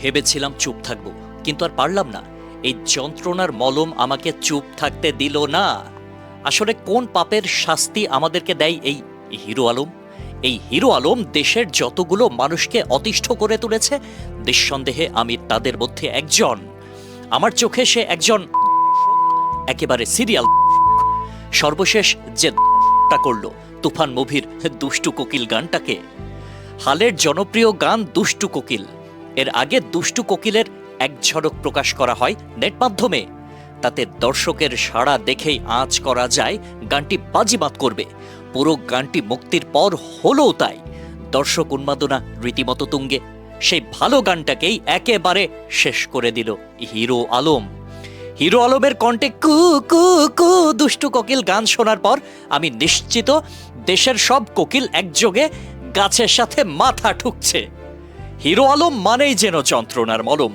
ভেবেছিলাম চুপ থাকব, কিন্তু আর পারলাম না। এই যন্ত্রণার মলম আমাকে চুপ থাকতে দিল না। আসলে কোন পাপের শাস্তি আমাদেরকে দেয় এই হিরো আলম? এই হিরো আলম দেশের যতগুলো মানুষকে অতিষ্ঠ করে তুলেছে, নিঃসন্দেহে আমি তাদের মধ্যে একজন। আমার চোখে সে একজন একেবারে সিরিয়াল সর্বশেষ যে করল, তুফান মুভির দুষ্টু কোকিল গানটাকে। হালের জনপ্রিয় গান দুষ্টু কোকিল। এর আগে দুষ্টু কোকিলের এক ঝলক প্রকাশ করা হয় নেট মাধ্যমে। তাতে দর্শকের সাড়া দেখেই আঁচ করা যায়, গানটি বাজিমাত করবে। পুরো গানটি মুক্তির পর হলোও তাই। দর্শক উন্মাদনা রীতিমতো তুঙ্গে। সেই ভালো গানটাকেই একেবারে শেষ করে দিল হিরো আলম। হিরো আলমের কণ্ঠে কু কু কু, দুষ্টু কোকিল গান শোনার পর আমি নিশ্চিত দেশের সব কোকিল একযোগে গাছের সাথে মাথা ঠুকছে। হিরো আলম মানেই যেন যন্ত্রণার মলম।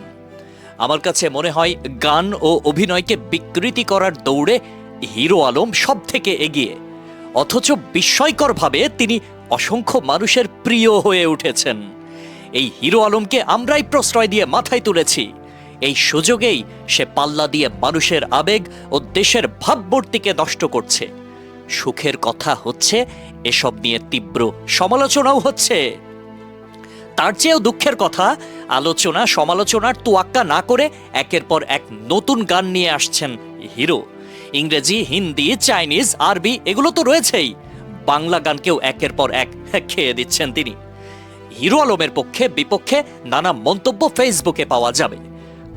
আমার কাছে মনে হয় গান ও অভিনয়কে বিকৃতি করার দৌড়ে হিরো আলম সব থেকে এগিয়ে। অথচ বিস্ময়করভাবে তিনি অসংখ্য মানুষের প্রিয় হয়ে উঠেছেন। এই হিরো আলমকে আমরাই প্রশ্রয় দিয়ে মাথায় তুলেছি। এই সুযোগেই সে পাল্লা দিয়ে মানুষের আবেগ ও দেশের ভাবমূর্তিকে নষ্ট করছে। সুখের কথা হচ্ছে, এসব নিয়ে তীব্র সমালোচনাও হচ্ছে। তার চেয়েও দুঃখের কথা, আলোচনা, সমালোচনার তোয়াক্কা না করে একের পর এক নতুন গান নিয়ে আসছেন হিরো। ইংরেজি, হিন্দি, চাইনিজ, আরবি, এগুলো তো রয়েছেই। বাংলা গানকেও একের পর এক খেয়ে দিচ্ছেন তিনি। হিরো আলমের পক্ষে, বিপক্ষে নানা মন্তব্য ফেসবুকে পাওয়া যাবে।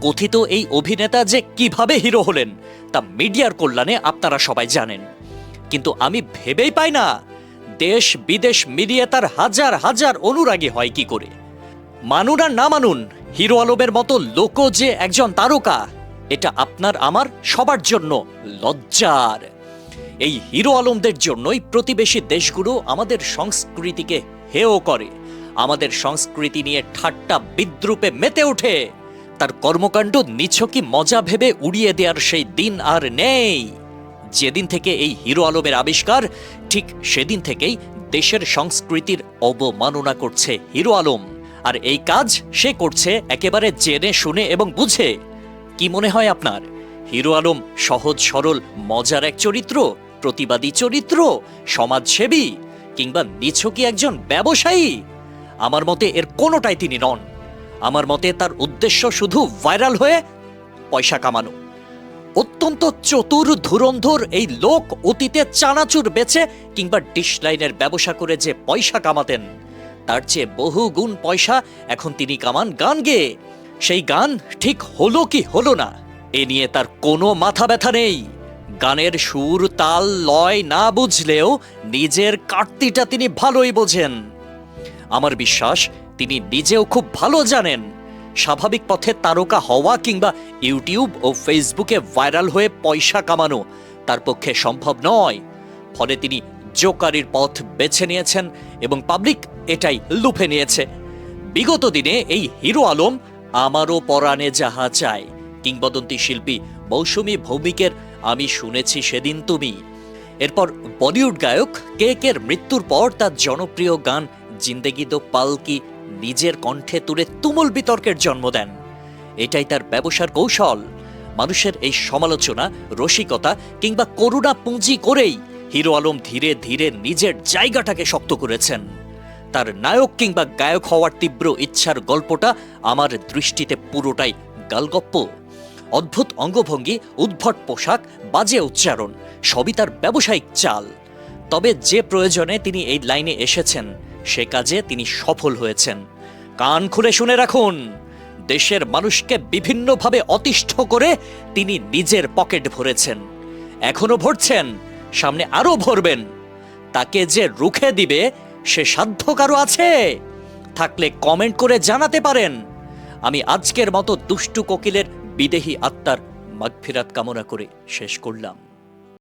কথিত এই অভিনেতা যে কীভাবে হিরো হলেন, তা মিডিয়ার কল্যাণে আপনারা সবাই জানেন। কিন্তু আমি ভেবেই পাই না দেশ বিদেশ মিলিয়ে তার হাজার হাজার অনুরাগী হয় কি করে? মানুন আর না মানুন, হিরো আলমের মতো লোক যে একজন তারকা, এটা আপনার আমার সবার জন্য লজ্জার। এই হিরো আলমদের জন্যই প্রতিবেশী দেশগুলো আমাদের সংস্কৃতিকে হেয় করে, আমাদের সংস্কৃতি নিয়ে ঠাট্টা বিদ্রুপে মেতে ওঠে। তার কর্মকাণ্ড নিছকি মজা ভেবে উড়িয়ে দেওয়ার সেই দিন আর নেই। যেদিন থেকে এই হিরো আলমের আবিষ্কার, ঠিক সেদিন থেকেই দেশের সংস্কৃতির অবমাননা করছে হিরো আলম। আর এই কাজ সে করছে একেবারে জেনে, শুনে এবং বুঝে। কি মনে হয় আপনার? হিরো আলম সহজ, সরল, মজার এক চরিত্র? প্রতিবাদী চরিত্র? সমাজসেবী? কিংবা নিছকি একজন ব্যবসায়ী? আমার মতে এর কোনোটাই তিনি নন। আমার মতে তার উদ্দেশ্য শুধু ভাইরাল হয়ে পয়সা কামানো। অত্যন্ত চতুর ধুরন্ধর এই লোক অতীতে চানাচুর বেচে কিংবা ডিশলাইনের ব্যবসা করে যে পয়সা কামাতেন। তার চেয়ে বহু গুণ পয়সা এখন তিনি কামান গান গেয়ে সেই গান ঠিক হলো কি হলো না, এ নিয়ে তার কোনো মাথা ব্যথা নেই। গানের সুর তাল লয় না বুঝলেও নিজের কাটতিটা তিনি ভালোই বোঝেন। আমার বিশ্বাস, তিনি নিজেও খুব ভালো জানেন। স্বাভাবিক পথে তারকা হওয়া কিংবা ইউটিউব ও ফেসবুকে ভাইরাল হয়ে পয়সা কামানো তার পক্ষে সম্ভব নয়। ফলে তিনি জোকারির পথ বেছে নিয়েছেন এবং পাবলিক এটাই লুফে নিয়েছে। বিগত দিনে এই হিরো আলম আমারও পরাণে যাহা চায়। কিংবদন্তি শিল্পী মৌসুমী ভৌমিকের আমি শুনেছি সেদিন তুমি। এরপর বলিউড গায়ক কেকের মৃত্যুর পর তার জনপ্রিয় গান জিন্দেগি দো পালকি নিজের কণ্ঠে তুলে তুমুল বিতর্কের জন্ম দেন। এটাই তার ব্যবসার কৌশল। মানুষের এই সমালোচনা, রসিকতা কিংবা করুণা পুঁজি করেই হিরো আলম ধীরে ধীরে নিজের জায়গাটাকে শক্ত করেছেন। তার নায়ক কিংবা গায়ক হওয়ার তীব্র ইচ্ছার গল্পটা আমার দৃষ্টিতে পুরোটাই গালগপ্প। অদ্ভুত অঙ্গভঙ্গি, উদ্ভট পোশাক, বাজে উচ্চারণ, সবই তার ব্যবসায়িক চাল। তবে যে প্রয়োজনে তিনি এই লাইনে এসেছেন সে কাজে তিনি সফল হয়েছেন। কান খুলে শুনে রাখুন, দেশের মানুষকে বিভিন্নভাবে অতিষ্ঠ করে তিনি নিজের পকেট ভরেছেন। এখনও ভরছেন, সামনে আরও ভরবেন। তাকে যে রুখে দিবে, সে সাধ্য কারও আছে? থাকলে কমেন্ট করে জানাতে পারেন। আমি আজকের মতো দুষ্টু কোকিলের বিদেহী আত্মার মাগফিরাত কামনা করে শেষ করলাম।